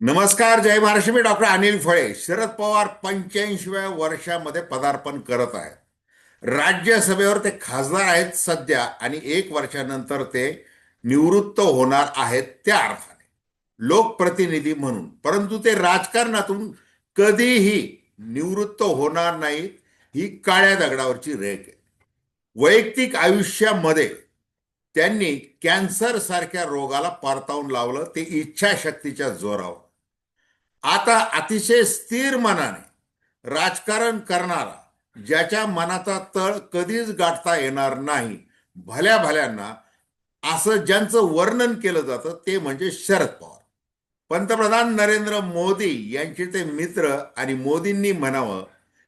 नमस्कार जय महाराष्ट्र. मी डॉक्टर अनिल फळे. शरद पवार पंच्याऐंशीव्या वर्षामध्ये पदार्पण करत आहेत. राज्यसभेवर ते खासदार आहेत सध्या आणि एक वर्षानंतर ते निवृत्त होणार आहेत त्या अर्थाने. लोकप्रतिनिधी म्हणून. परंतु ते राजकारणातून कधीही निवृत्त होणार नाहीत ही काळ्या दगडावरची रेख आहे. वैयक्तिक आयुष्यामध्ये त्यांनी कॅन्सर सारख्या रोगाला परतावून लावलं ते इच्छाशक्तीच्या जोरावर. आता अतिशय स्थिर मनाने राजकारण करणारा ज्याच्या मनाचा तळ कधीच गाठता येणार नाही भल्या भल्यांना असं ज्यांचं वर्णन केलं जातं ते म्हणजे शरद पवार. पंतप्रधान नरेंद्र मोदी यांचे ते मित्र आणि मोदींनी म्हणावं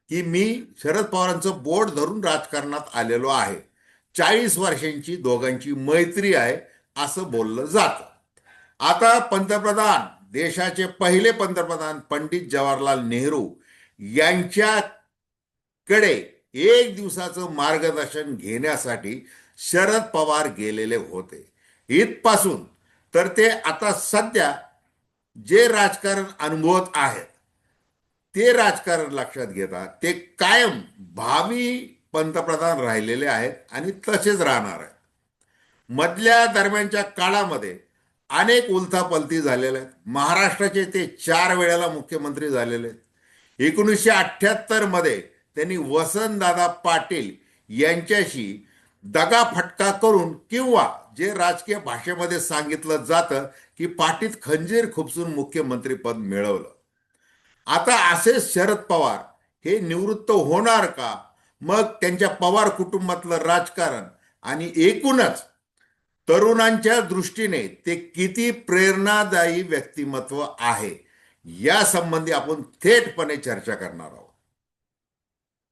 की मी शरद पवारांचं बोट धरून राजकारणात आलेलो आहे. चाळीस वर्षांची दोघांची मैत्री आहे असं बोललं जातं. आता पंतप्रधान देशाचे पहिले पंतप्रधान पंडित जवाहरलाल नेहरू यांच्याकडे एक दिवसाचं मार्गदर्शन घेण्यासाठी शरद पवार गेलेले होते. इथपासून तर ते आता सध्या जे राजकारण अनुभवत आहेत ते राजकारण लक्षात घेता ते कायम भावी पंतप्रधान राहिलेले आहेत आणि तसेच राहणार आहेत. मधल्या दरम्यानच्या काळामध्ये अनेक उलथापलती झालेल्या आहेत. महाराष्ट्राचे ते चार वेळेला मुख्यमंत्री झालेले आहेत. एकोणीसशे अठ्ठ्याहत्तरमध्ये त्यांनी वसंतदादा पाटील यांच्याशी दगाफटका करून किंवा जे राजकीय भाषेमध्ये सांगितलं जातं की पाठीत खंजीर खुपसून मुख्यमंत्रीपद मिळवलं. आता असे शरद पवार हे निवृत्त होणार का? मग त्यांच्या पवार कुटुंबातलं राजकारण आणि एकूणच तरुणांच्या दृष्टीने ते किती प्रेरणादायी व्यक्तिमत्व आहे या संबंधी आपण थेटपणे चर्चा करणार आहोत.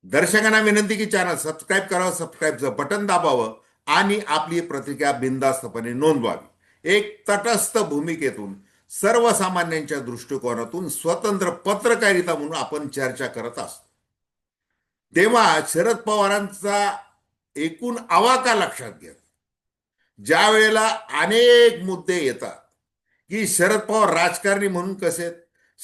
दर्शकांना विनंती की चॅनल सबस्क्राईब करावं सबस्क्राईबचं बटन दाबावं आणि आपली प्रतिक्रिया बिनधास्तपणे नोंदवावी. एक तटस्थ भूमिकेतून सर्वसामान्यांच्या दृष्टिकोनातून स्वतंत्र पत्रकारिता म्हणून आपण चर्चा करत असतो. तेव्हा शरद पवारांचा एकूण आवाका लक्षात घ्या ज्या वेळेला अनेक मुद्दे येतात की शरद पवार राजकारणी म्हणून कसे आहेत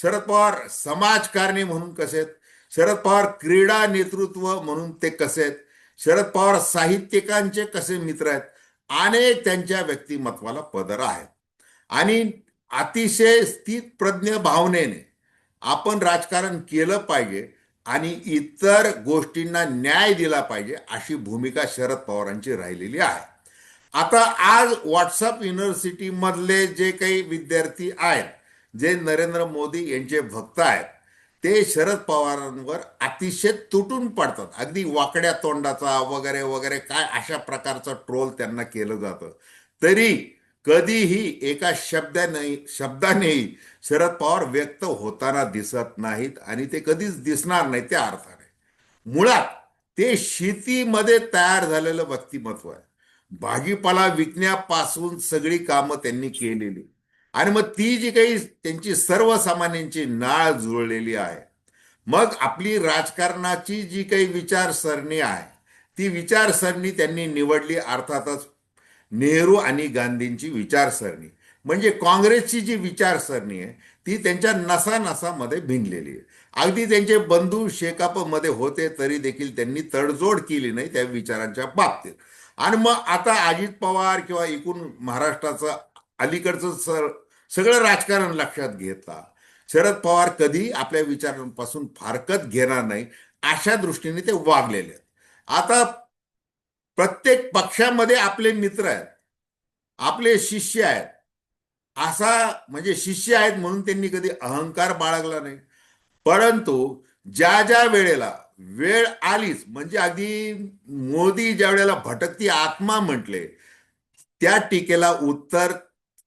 शरद पवार समाजकारणी म्हणून कसे आहेत शरद पवार क्रीडा नेतृत्व म्हणून ते कसे आहेत शरद पवार साहित्यिकांचे कसे मित्र आहेत अनेक त्यांच्या व्यक्तिमत्वाला पदर आहेत. आणि अतिशय स्थितप्रज्ञ भावनेने आपण राजकारण केलं पाहिजे आणि इतर गोष्टींना न्याय दिला पाहिजे अशी भूमिका शरद पवारांची राहिलेली आहे. आता आज व्हॉट्सअप युनिव्हर्सिटी मधले जे काही विद्यार्थी आहेत जे नरेंद्र मोदी यांचे भक्त आहेत ते शरद पवारांवर अतिशय तुटून पडतात. अगदी वाकड्या तोंडाचा वगैरे वगैरे काय अशा प्रकारचं ट्रोल त्यांना केलं जातं. तरी कधीही एका शब्दाने शब्दानेही शरद पवार व्यक्त होताना दिसत नाहीत आणि ते कधीच दिसणार नाही त्या अर्थाने. मुळात ते शेतीमध्ये तयार झालेलं व्यक्तिमत्व आहे. भाजीपाला विकण्यापासून सगळी कामं त्यांनी केलेली. आणि मग ती जी काही त्यांची सर्वसामान्यांची नाळ जुळलेली आहे. मग आपली राजकारणाची जी काही विचारसरणी आहे ती विचारसरणी त्यांनी निवडली अर्थातच नेहरू आणि गांधींची विचारसरणी. म्हणजे काँग्रेसची जी विचारसरणी आहे ती त्यांच्या नसानसामध्ये भिनलेली आहे. अगदी त्यांचे बंधू शेकापमध्ये होते तरी देखील त्यांनी तडजोड केली नाही त्या विचारांच्या बाबतीत. आणि मग आता अजित पवार किंवा एकूण महाराष्ट्राचं अलीकडचं सर सगळं राजकारण लक्षात घेता. शरद पवार कधी आपल्या विचारांपासून फारकत घेणार नाही अशा दृष्टीने ते वागलेले आहेत. आता प्रत्येक पक्षामध्ये आपले मित्र आहेत आपले शिष्य आहेत. असा म्हणजे शिष्य आहेत म्हणून त्यांनी कधी अहंकार बाळगला नाही. परंतु ज्या ज्या वेळेला वेळ आलीच. म्हणजे अगदी मोदी ज्या वेळेला भटकती आत्मा म्हटले त्या टीकेला उत्तर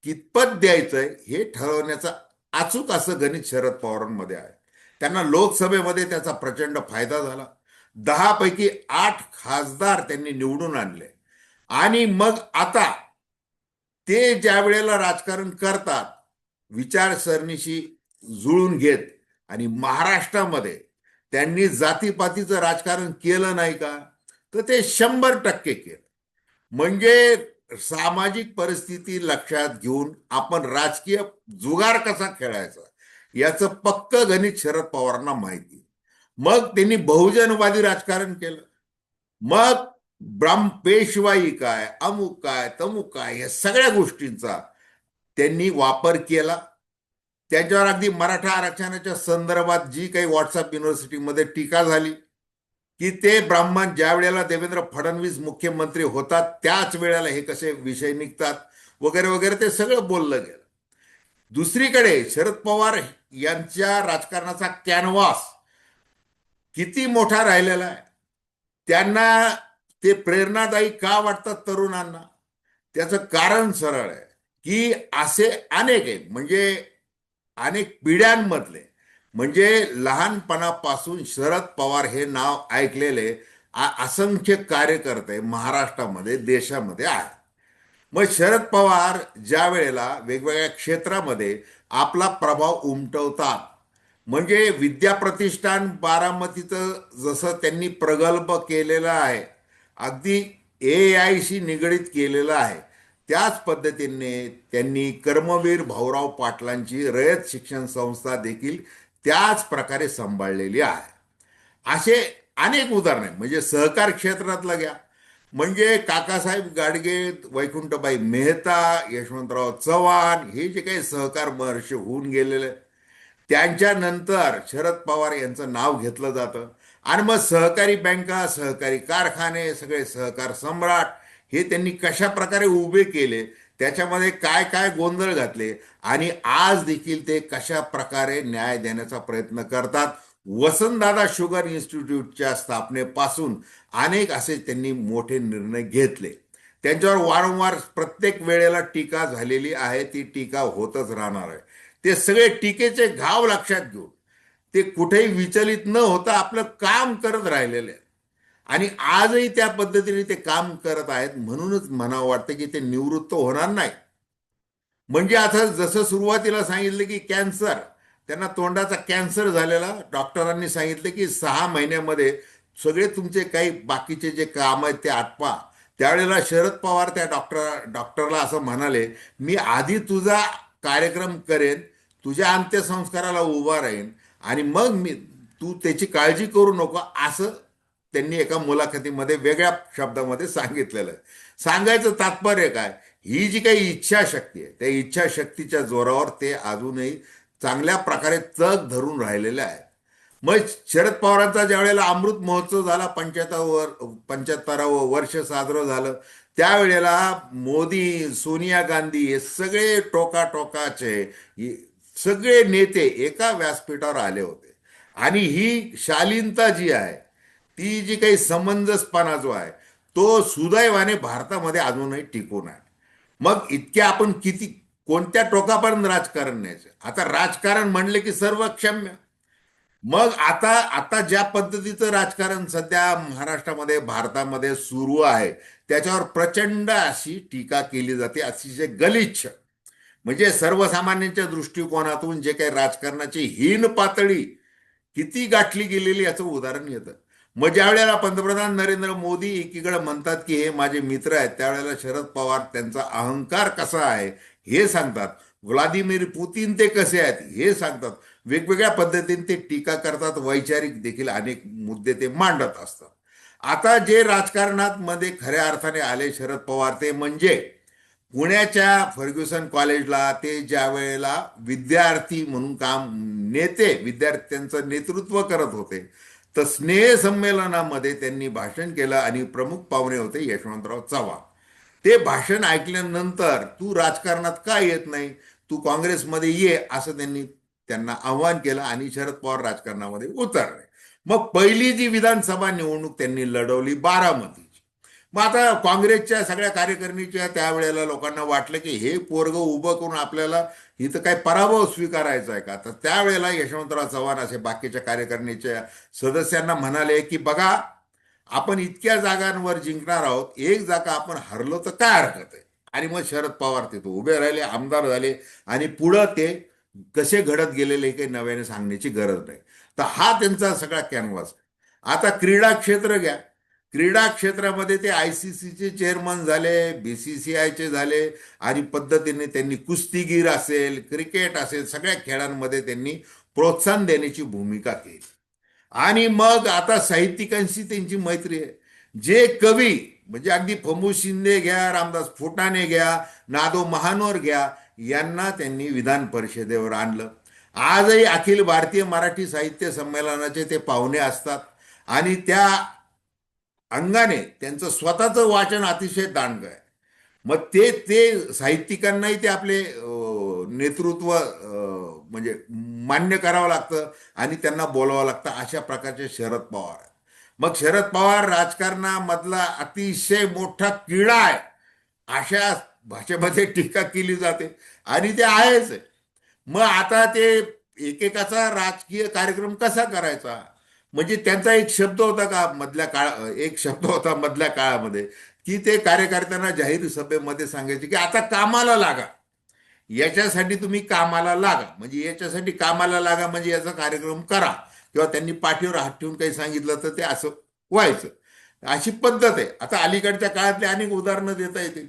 कितपत द्यायचंय हे ठरवण्याचं अचूक असं गणित शरद पवारांमध्ये आहे. त्यांना लोकसभेमध्ये त्याचा प्रचंड फायदा झाला. दहा पैकी आठ खासदार त्यांनी निवडून आणले. आणि मग आता ते ज्या वेळेला राजकारण करतात विचारसरणीशी जुळून घेत आणि महाराष्ट्रामध्ये त्यांनी जातीपातीचं राजकारण केलं नाही का? तर ते शंभर टक्के केलं. म्हणजे सामाजिक परिस्थिती लक्षात घेऊन आपण राजकीय जुगार कसा खेळायचा याचं पक्क गणित शरद पवारांना माहिती. मग त्यांनी बहुजनवादी राजकारण केलं. मग ब्राह्म पेशवाई काय अमुक काय तमुक काय या सगळ्या गोष्टींचा त्यांनी वापर केला. त्यांच्यावर अगदी मराठा आरक्षणाच्या संदर्भात जी काही व्हॉट्सअप युनिव्हर्सिटीमध्ये टीका झाली की ते ब्राह्मण ज्या वेळेला देवेंद्र फडणवीस मुख्यमंत्री होतात त्याच वेळेला हे कसे विषय निघतात वगैरे वगैरे ते सगळं बोललं गेलं. दुसरीकडे शरद पवार यांच्या राजकारणाचा कॅनव्हास किती मोठा राहिलेला आहे. त्यांना ते प्रेरणादायी का वाटतात तरुणांना? त्याचं कारण सरळ आहे की असे अनेक आहे म्हणजे अनेक पिढ्यांमधले. म्हणजे लहानपणापासून शरद पवार हे नाव ऐकलेले आ- असंख्य कार्यकर्ते महाराष्ट्रामध्ये देशामध्ये आहेत. मग शरद पवार ज्या वेळेला वेगवेगळ्या क्षेत्रामध्ये आपला प्रभाव उमटवतात म्हणजे विद्याप्रतिष्ठान बारामतीचं जसं त्यांनी प्रगल्भ केलेलं आहे अगदी ए आयशी निगडीत केलेलं आहे त्याच पद्धतीने त्यांनी कर्मवीर भाऊराव पाटलांची रयत शिक्षण संस्था देखील त्याच प्रकारे सांभाळलेली आहे. असे अनेक उदाहरणे म्हणजे सहकार क्षेत्रातलं घ्या. म्हणजे काकासाहेब गाडगे वैकुंठबाई मेहता यशवंतराव चव्हाण हे जे काही सहकार महर्षी होऊन गेलेले त्यांच्यानंतर शरद पवार यांचं नाव घेतलं जातं. आणि मग सहकारी बँका सहकारी कारखाने सगळे सहकार सम्राट हे त्यांनी कशा प्रकारे उभे केले त्याच्यामध्ये काय काय गोंधळ घातले आणि आज देखील ते कशा प्रकारे न्याय देण्याचा प्रयत्न करतात. वसंतदादा शुगर इन्स्टिट्यूटच्या स्थापनेपासून अनेक असे त्यांनी मोठे निर्णय घेतले. त्यांच्यावर वारंवार प्रत्येक वेळेला टीका झालेली आहे ती टीका होतच राहणार आहे. ते सगळे टीकेचे घाव लक्षात घेऊन ते कुठेही विचलित न होता आपलं काम करत राहिलेले आणि आजही त्या पद्धतीने ते काम करत आहेत म्हणूनच म्हणावं वाटतं की ते निवृत्त होणार नाही. म्हणजे आता जसं सुरुवातीला सांगितलं की कॅन्सर त्यांना तोंडाचा कॅन्सर झालेला. डॉक्टरांनी सांगितलं की सहा महिन्यामध्ये सगळे तुमचे काही बाकीचे जे काम आहेत ते आटपा. त्यावेळेला शरद पवार त्या डॉक्टर डॉक्टरला असं म्हणाले मी आधी तुझा कार्यक्रम करेन तुझ्या अंत्यसंस्काराला उभा राहीन आणि मग मी तू त्याची काळजी करू नको असं त्यांनी एका मुलाखतीमध्ये वेगळ्या शब्दामध्ये सांगितलेलं आहे. सांगायचं तात्पर्य काय? ही जी काही इच्छाशक्ती आहे त्या इच्छाशक्तीच्या जोरावर ते अजूनही चांगल्या प्रकारे तग धरून राहिलेले आहेत. मग शरद पवारांचा ज्या वेळेला अमृत महोत्सव झाला पंच्याहत्तर पंच्याहत्तरावं वर्ष साजरं झालं त्यावेळेला मोदी सोनिया गांधी हे सगळे टोका टोकाचे सगळे नेते एका व्यासपीठावर आले होते. आणि ही शालीनता जी आहे ती जी काही समंजसपणा जो आहे तो सुदैवाने भारतामध्ये अजूनही टिकून आहे. मग इतक्या आपण किती कोणत्या टोकापर्यंत राजकारण न्यायचं? आता राजकारण म्हणले की सर्व क्षम्य मग आता आता ज्या पद्धतीचं राजकारण सध्या महाराष्ट्रामध्ये भारतामध्ये सुरू आहे त्याच्यावर प्रचंड अशी टीका केली जाते अतिशय गलिच्छ. म्हणजे सर्वसामान्यांच्या दृष्टिकोनातून जे काही राजकारणाची हीन पातळी किती गाठली गेलेली याचं उदाहरण येतं. मग ज्या वेळेला पंतप्रधान नरेंद्र मोदी एकीकडे म्हणतात की हे माझे मित्र आहेत त्यावेळेला शरद पवार त्यांचा अहंकार कसा आहे हे सांगतात. व्लादिमीर पुतीन ते कसे आहेत हे सांगतात. वेगवेगळ्या पद्धतीने ते टीका करतात वैचारिक देखील अनेक मुद्दे ते मांडत असतात. आता जे राजकारणात मध्ये खऱ्या अर्थाने आले शरद पवार ते म्हणजे पुण्याच्या फर्ग्युसन कॉलेजला ते ज्या वेळेला विद्यार्थी म्हणून काम नेते विद्यार्थ्यांचं नेतृत्व करत होते तर स्नेह संमेलनामध्ये त्यांनी भाषण केलं आणि प्रमुख पाहुणे होते यशवंतराव चव्हाण. ते भाषण ऐकल्यानंतर तू राजकारणात का येत नाही? तू काँग्रेसमध्ये ये असं त्यांनी त्यांना आव्हान केलं आणि शरद पवार राजकारणामध्ये उतरले. मग पहिली जी विधानसभा निवडणूक त्यांनी लढवली बारामती. मग आता काँग्रेसच्या सगळ्या कार्यकारिणीच्या त्यावेळेला लोकांना वाटलं की हे पोरग उभं करून आपल्याला इथं काय पराभव स्वीकारायचा आहे का? तर त्यावेळेला यशवंतराव चव्हाण असे बाकीच्या कार्यकारिणीच्या सदस्यांना म्हणाले की बघा आपण इतक्या जागांवर जिंकणार आहोत एक जागा आपण हरलो तर काय हरकत आहे? आणि मग शरद पवार तिथं उभे राहिले आमदार झाले आणि पुढं ते कसे घडत गेलेले काही नव्याने सांगण्याची गरज नाही. तर हा त्यांचा सगळा कॅनव्हास आता क्रीडा क्षेत्र घ्या. क्रीडा क्षेत्रामध्ये ते आय सी सीचे चेअरमन झाले बी सी सी आयचे झाले आणि पद्धतीने त्यांनी कुस्तीगीर असेल क्रिकेट असेल सगळ्या खेळांमध्ये त्यांनी प्रोत्साहन देण्याची भूमिका केली. आणि मग आता साहित्यिकांशी त्यांची मैत्री आहे. जे कवी म्हणजे अगदी फमू शिंदे घ्या रामदास फुटाणे घ्या नादो महानोर घ्या यांना त्यांनी विधान परिषदेवर आणलं. आजही अखिल भारतीय मराठी साहित्य संमेलनाचे ते पाहुणे असतात. आणि त्या अंगाने त्यांचं स्वतःचं वाचन अतिशय दांडग आहे. मग ते ते साहित्यिकांनाही ते आपले नेतृत्व म्हणजे मान्य करावं लागतं आणि त्यांना बोलावं लागतं अशा प्रकारचे शरद पवार मग शरद पवार राजकारणामधला अतिशय मोठा किडा आहे. अशा भाषेमध्ये टीका केली जाते आणि ते आहेच मग आता ते एकेकाचा राजकीय कार्यक्रम कसा करायचा? म्हणजे त्यांचा एक शब्द होता का मधल्या काळ एक शब्द होता मधल्या काळामध्ये की ते कार्यकर्त्यांना जाहीर सभेमध्ये सांगायचे की आता कामाला लागा. याच्यासाठी तुम्ही कामाला लागा. म्हणजे याच्यासाठी कामाला लागा म्हणजे याचा कार्यक्रम करा. किंवा त्यांनी पाठीवर हात ठेवून काही सांगितलं तर ते असं व्हायचं. अशी पद्धत आहे. आता अलीकडच्या काळातले अनेक उदाहरणं देता येतील.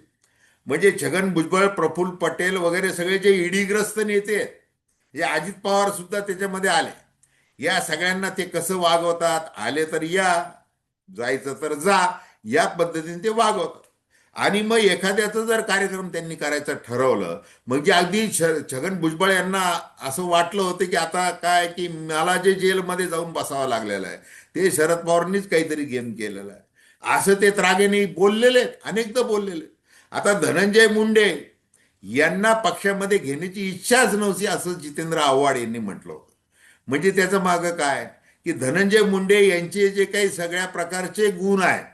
म्हणजे छगन भुजबळ प्रफुल्ल पटेल वगैरे सगळे जे ईडीग्रस्त नेते आहेत हे अजित पवार सुद्धा त्याच्यामध्ये आले. या सगळ्यांना ते कसं वागवतात? आले तर या जायचं तर जा या पद्धतीने ते वागवतात. आणि मग एखाद्याचं जर कार्यक्रम त्यांनी करायचं ठरवलं म्हणजे अगदी छगन भुजबळ यांना असं वाटलं होतं की आता काय की मला जे जेलमध्ये जाऊन बसावं लागलेलं आहे ते शरद पवारांनीच काहीतरी गेम केलेलं आहे. असं ते त्रागेने बोललेले अनेकदा बोललेले आता धनंजय मुंडे यांना पक्षामध्ये घेण्याची इच्छाच नव्हती असं जितेंद्र आव्हाड यांनी म्हटलं होतं. म्हणजे त्याचं मागं काय? की धनंजय मुंडे यांचे जे काही सगळ्या प्रकारचे गुण आहेत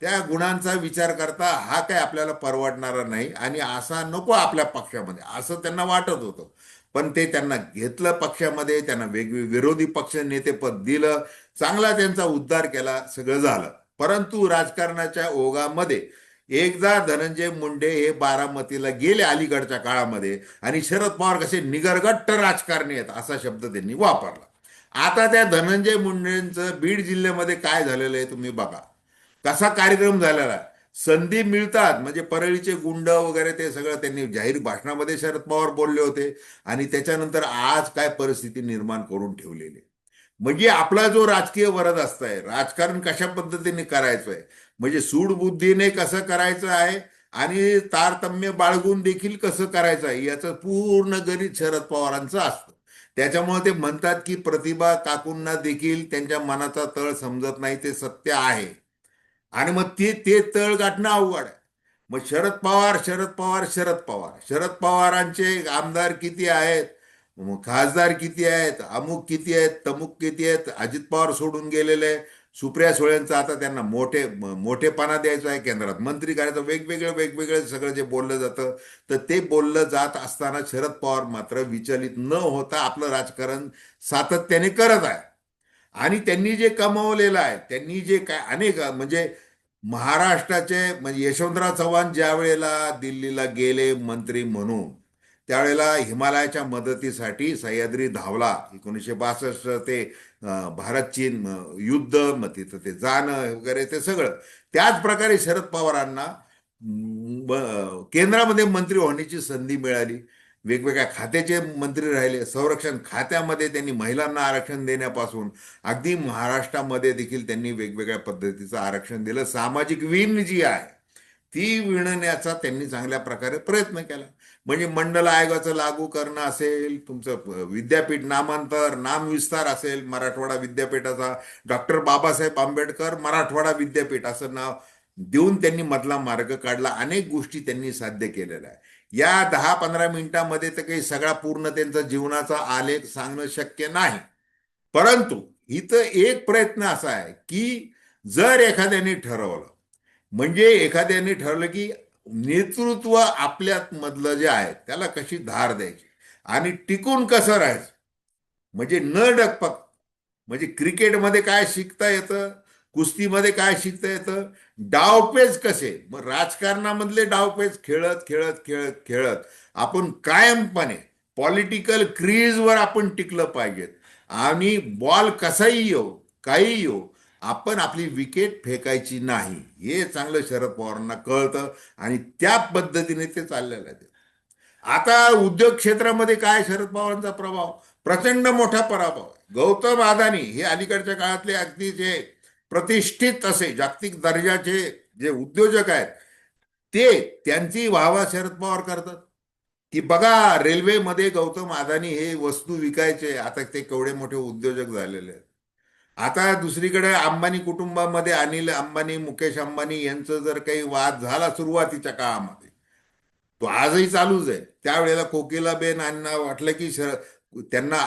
त्या गुणांचा विचार करता हा काय आपल्याला परवडणारा नाही आणि असा नको आपल्या पक्षामध्ये. असं त्यांना वाटत होतं. पण ते त्यांना घेतलं पक्षामध्ये त्यांना वेगवेगळे विरोधी पक्ष नेतेपद दिलं चांगला त्यांचा उद्धार केला सगळं झालं. परंतु राजकारणाच्या ओघामध्ये एकदा धनंजय मुंडे हे बारामतीला गेले अलीकडच्या काळामध्ये आणि शरद पवार कसे निगरगट्ट राजकारणी आहेत असा शब्द त्यांनी वापरला. आता त्या धनंजय मुंडेंचं बीड जिल्ह्यामध्ये काय झालेलं आहे तुम्ही बघा. कसा कार्यक्रम झालेला? आहे संधी मिळतात म्हणजे परळीचे गुंड वगैरे ते सगळं त्यांनी जाहीर भाषणामध्ये शरद पवार बोलले होते आणि त्याच्यानंतर आज काय परिस्थिती निर्माण करून ठेवलेली म्हणजे आपला जो राजकीय वरद असतंय राजकारण कशा पद्धतीने करायचं आहे म्हणजे सूडबुद्धीने कसं करायचं आहे आणि तारतम्य बाळगून देखील कसं करायचं आहे याचं पूर्ण गणित शरद पवारांचं असतं. त्याच्यामुळे ते म्हणतात की प्रतिभा काकूंना देखील त्यांच्या मनाचा तळ समजत नाही ते सत्य आहे. आणि मग ते ते तळ गाठणं अवघड आहे. मग शरद पवार शरद पवार शरद पवार. शरद पवारांचे आमदार किती आहेत? खासदार किती आहेत? अमुक किती आहेत? तमुक किती आहेत? अजित पवार सोडून गेलेले. सुप्रिया सुळेंचा आता त्यांना मोठे मोठेपणा द्यायचा आहे केंद्रात. मंत्री करायचं वेगवेगळं वेगवेगळं सगळं जे बोललं जातं तर ते बोललं जात असताना शरद पवार मात्र विचलित न होता आपलं राजकारण सातत्याने करत आहे. आणि त्यांनी जे कमावलेलं आहे त्यांनी जे काय अनेक म्हणजे महाराष्ट्राचे म्हणजे यशवंतराव चव्हाण ज्या वेळेला दिल्लीला गेले मंत्री म्हणून त्यावेळेला हिमालयाच्या मदतीसाठी सह्याद्री धावला एकोणीसशे बासष्ट ते भारत चीन युद्ध मग तिथं ते जाणं वगैरे ते सगळं. त्याच प्रकारे शरद पवारांना केंद्रामध्ये मंत्री होण्याची संधी मिळाली. वेगवेगळ्या खात्याचे मंत्री राहिले. संरक्षण खात्यामध्ये त्यांनी महिलांना आरक्षण देण्यापासून अगदी महाराष्ट्रामध्ये देखील त्यांनी वेगवेगळ्या पद्धतीचं आरक्षण दिलं. सामाजिक विण जी आहे ती विणण्याचा त्यांनी चांगल्या प्रकारे प्रयत्न केला. म्हणजे मंडल आयोगाचं लागू करणं असेल तुमचं विद्यापीठ नामांतर नामविस्तार असेल मराठवाडा विद्यापीठाचा. डॉक्टर बाबासाहेब आंबेडकर मराठवाडा विद्यापीठ असं नाव देऊन त्यांनी मधला मार्ग काढला. अनेक गोष्टी त्यांनी साध्य केलेल्या आहे या दहा पंधरा मिनिटांमध्ये तर काही सगळा पूर्ण त्यांचा जीवनाचा आलेख सांगणं शक्य नाही. परंतु इथं एक प्रयत्न असा आहे की जर एखाद्याने ठरवलं म्हणजे एखाद्याने ठरवलं की नेतृत्व आपल्यात मधलं जे आहे त्याला कशी धार द्यायची? आणि टिकून कसं राहायचं? म्हणजे न डकपक म्हणजे क्रिकेटमध्ये काय शिकता येतं? कुस्तीमध्ये काय शिकता येतं? डावपेच कसे? मग राजकारणामधले डावपेच खेळत खेळत खेळत खेळत आपण कायमपणे पॉलिटिकल क्रीजवर आपण टिकलं पाहिजेत. आणि बॉल कसाही येऊ काही येऊ आपण आपली विकेट फेकायची नाही. हे चांगलं शरद पवारांना कळतं आणि त्या पद्धतीने ते चाललेलं आहे. आता उद्योग क्षेत्रामध्ये काय शरद पवारांचा प्रभाव? प्रचंड मोठा पराभव गौतम अदानी हे अलीकडच्या काळातले अगदी जे प्रतिष्ठित असे जागतिक दर्जाचे जे उद्योजक आहेत ते त्यांची वाहवा शरद पवार करतात. की बघा रेल्वेमध्ये गौतम अदानी हे वस्तू विकायचे. आता ते केवढे मोठे उद्योजक झालेले आहेत. आता दुसरीकडे अंबानी कुटुंबामध्ये अनिल अंबानी मुकेश अंबानी यांचं जर काही वाद झाला सुरुवातीच्या काळामध्ये तो आजही चालूच आहे. त्यावेळेला कोकिलाबेन यांना वाटलं की शर त्यांना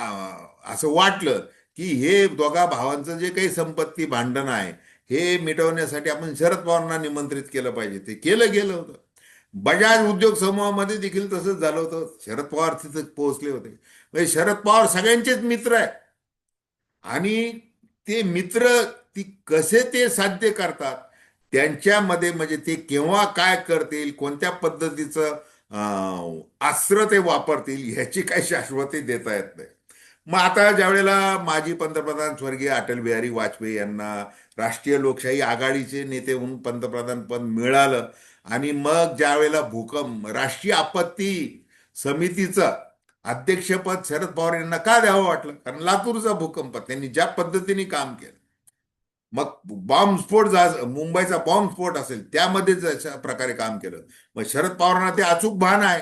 असं वाटलं की हे दोघा भावांचं जे काही संपत्ती भांडण आहे हे मिटवण्यासाठी आपण शरद पवारांना निमंत्रित केलं पाहिजे. ते केलं गेलं होतं. बजाज उद्योग समूहामध्ये देखील तसंच झालं होतं. शरद पवार तिथे पोहोचले होते. म्हणजे शरद पवार सगळ्यांचेच मित्र आहे. आणि ते मित्र ती कसे ते साध्य करतात? त्यांच्यामध्ये म्हणजे ते केव्हा काय करतील? कोणत्या पद्धतीचं अं, अस्त्र ते वापरतील? ह्याची काही शाश्वती देता येत नाही. मग आता ज्यावेळेला माजी पंतप्रधान स्वर्गीय अटल बिहारी वाजपेयी यांना राष्ट्रीय लोकशाही आघाडीचे नेते म्हणून पंतप्रधान पद मिळालं आणि मग ज्यावेळेला भूकंप राष्ट्रीय आपत्ती समितीचं अध्यक्षपद शरद पवार यांना का द्यावं वाटलं? कारण लातूरचा भूकंप त्यांनी ज्या पद्धतीने काम केलं. मग बॉम्बस्फोट जा मुंबईचा बॉम्बस्फोट असेल त्यामध्ये अशा प्रकारे काम केलं. मग शरद पवारांना ते अचूक भान आहे.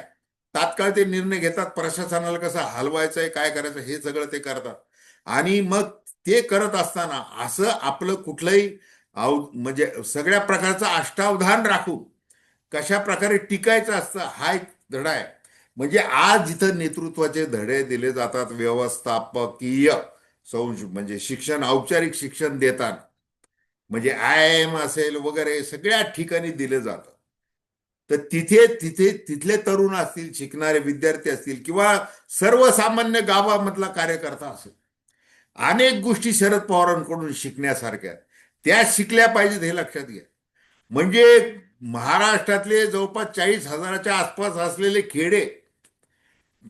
तात्काळ ते निर्णय घेतात प्रशासनाला कसं हलवायचंय काय करायचं हे सगळं ते करतात. आणि मग ते करत असताना असं आपलं कुठलंही म्हणजे सगळ्या प्रकारचं अष्टावधान राखून कशा प्रकारे टिकायचं असतं हा एक धडा आहे. म्हणजे आज जिथं नेतृत्वाचे धडे दिले जातात व्यवस्थापकीय संश म्हणजे शिक्षण औपचारिक शिक्षण देताना म्हणजे आय एम असेल वगैरे सगळ्या ठिकाणी दिलं जातं तर तिथे तिथे तिथले तरुण असतील शिकणारे विद्यार्थी असतील किंवा सर्वसामान्य गावामधला कार्यकर्ता असेल अनेक गोष्टी शरद पवारांकडून शिकण्यासारख्या त्या शिकल्या पाहिजेत हे लक्षात घ्या. म्हणजे महाराष्ट्रातले जवळपास चाळीस हजाराच्या आसपास असलेले खेडे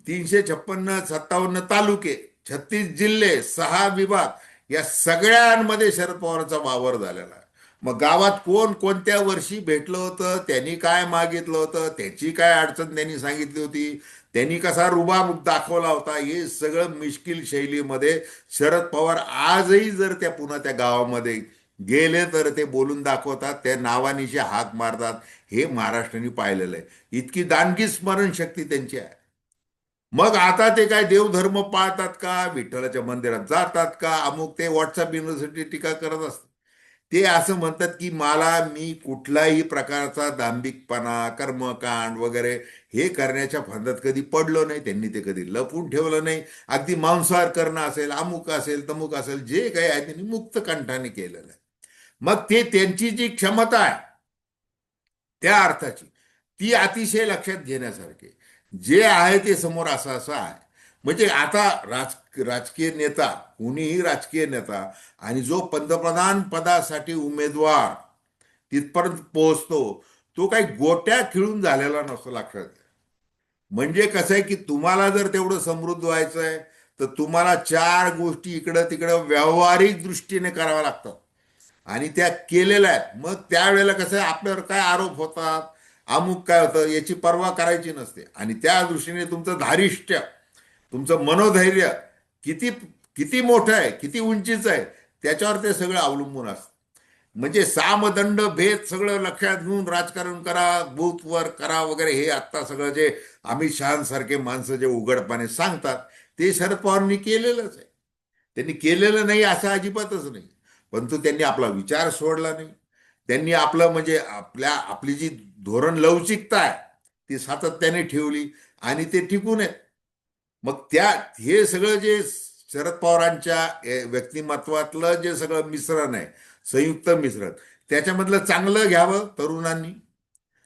तीनशे छप्पन्न सत्तावन्न तालुके छत्तीस जिल्हे सहा विभाग या सगळ्यांमध्ये शरद पवारांचा वावर झालेला आहे. मग गावात कोण कोणत्या वर्षी भेटलं होतं त्यांनी काय मागितलं होतं त्याची काय अडचण त्यांनी सांगितली होती त्यांनी कसा रुबाब दाखवला होता हे सगळं मिश्किल शैलीमध्ये शरद पवार आजही जर त्या पुन्हा त्या गावामध्ये गेले तर ते बोलून दाखवतात त्या नावानिशी हाक मारतात हे महाराष्ट्राने पाहिलेलं आहे. इतकी दानगी स्मरणशक्ती त्यांची आहे. मग आता ते काय देवधर्म पाळतात का? विठ्ठलाच्या मंदिरात जातात का? अमुक ते व्हॉट्सअप युनिव्हर्सिटी टीका करत असतात. ते असं म्हणतात की मला मी कुठलाही प्रकारचा दांभिकपणा कर्मकांड वगैरे हे करण्याच्या फंदात कधी पडलो नाही. त्यांनी ते कधी लपून ठेवलं नाही. अगदी मांसाहार करणं असेल अमुक असेल तमुक असेल जे काही आहे त्यांनी मुक्त कंठाने केलेलं आहे. मग ते त्यांची जी क्षमता आहे त्या अर्थाची ती अतिशय लक्षात घेण्यासारखी आहे. जे आहे ते समोर असं असं आहे. म्हणजे आता राज राजकीय नेता कुणीही राजकीय नेता आणि जो पंतप्रधान पदासाठी उमेदवार तिथपर्यंत पोहोचतो तो काही गोट्या खिळून झालेला नसतो लक्षात म्हणजे कसं आहे की तुम्हाला जर तेवढं समृद्ध व्हायचं आहे तर तुम्हाला चार गोष्टी इकडं तिकडं व्यावहारिक दृष्टीने कराव्या लागतात. आणि त्या केलेल्या आहेत. मग त्यावेळेला कसं आहे आपल्यावर काय आरोप होतात? अमुक काय होतं याची पर्वा करायची नसते. आणि त्या दृष्टीने तुमचं धारिष्ट्य तुमचं मनोधैर्य किती किती मोठं आहे किती उंचीचं आहे त्याच्यावर ते सगळं अवलंबून असतं. म्हणजे सामदंड भेद सगळं लक्षात घेऊन राजकारण करा बूथवर करा वगैरे हे आत्ता सगळं जे अमित शहासारखे माणसं जे उघडपणे सांगतात ते शरद पवारांनी केलेलंच आहे. त्यांनी केलेलं नाही असं अजिबातच नाही. परंतु त्यांनी आपला विचार सोडला नाही. त्यांनी आपलं म्हणजे आपल्या आपली जी धोरण लवचिकता आहे ती सातत्याने ठेवली आणि ते टिकून आहेत. मग त्या हे सगळं जे शरद पवारांच्या व्यक्तिमत्वातलं जे सगळं मिश्रण आहे संयुक्त मिश्रण त्याच्यामधलं चांगलं घ्यावं तरुणांनी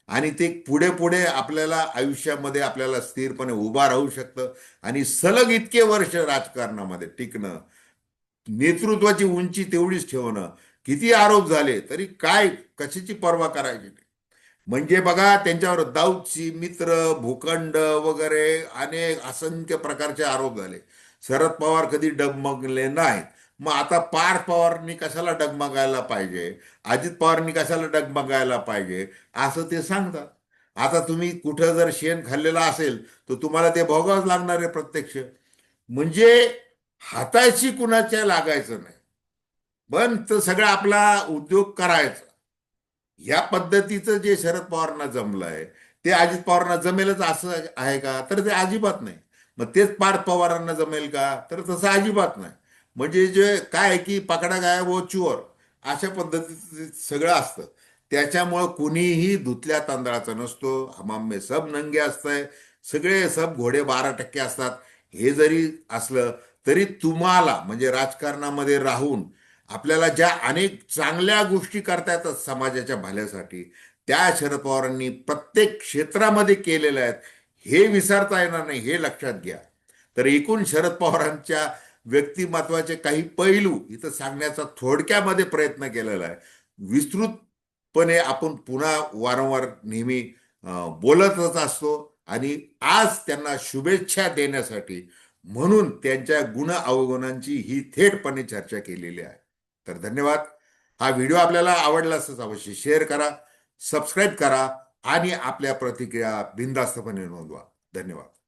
आणि ते पुढे पुढे आपल्याला आयुष्यामध्ये आपल्याला स्थिरपणे उभा राहू शकतं आणि सलग इतके वर्ष राजकारणामध्ये टिकणं नेतृत्वाची उंची तेवढीच ठेवणं किती आरोप झाले तरी काय कशाची पर्वा करायची? नाही म्हणजे बघा त्यांच्यावर दाऊदची मित्र भूखंड वगैरे अनेक असंख्य प्रकारचे आरोप झाले. शरद पवार कधी डगमगले नाहीत. मग आता पार्थ पवारनी कशाला डगमगायला पाहिजे? अजित पवारनी कशाला डगमगायला पाहिजे? असं ते सांगतात. आता तुम्ही कुठं जर शेण खाल्लेलं असेल तर तुम्हाला ते भोगावंच लागणार आहे प्रत्यक्ष. म्हणजे हाताशी कुणाच्या लागायचं नाही. पण तर सगळं आपला उद्योग करायचा. या पद्धतीचं जे शरद पवारांना जमलंय ते अजित पवारांना जमेलच असं आहे का? तर ते अजिबात नाही. मग तेच पार्थ पवारांना जमेल का? तर तसं अजिबात नाही. म्हणजे जे काय आहे की पकडा गाय व हो चुअर अशा पद्धतीचं सगळं असतं. त्याच्यामुळं कुणीही धुतल्या तांदळाचा नसतो. हमामे सब नंगे असतंय. सगळे सब घोडे बारा टक्के असतात. हे जरी असलं तरी तुम्हाला म्हणजे राजकारणामध्ये राहून आपल्याला ज्या अनेक चांगल्या गोष्टी करता येतात समाजाच्या भल्यासाठी त्या शरद पवारांनी प्रत्येक क्षेत्रामध्ये केलेल्या आहेत हे विसरता येणार नाही हे लक्षात घ्या. तर एकूण शरद पवारांच्या व्यक्तिमत्वाचे काही पैलू इथं सांगण्याचा थोडक्यामध्ये प्रयत्न केलेला आहे. विस्तृतपणे आपण पुन्हा वारंवार नेहमी बोलतच असतो आणि आज त्यांना शुभेच्छा देण्यासाठी म्हणून त्यांच्या गुण अवगुणांची ही थेटपणे चर्चा केलेली आहे. तर धन्यवाद. हा व्हिडिओ आपल्याला आवडला असंच अवश्य शेअर करा सबस्क्राईब करा आणि आपल्या प्रतिक्रिया बिनधास्तपणे नोंदवा. धन्यवाद.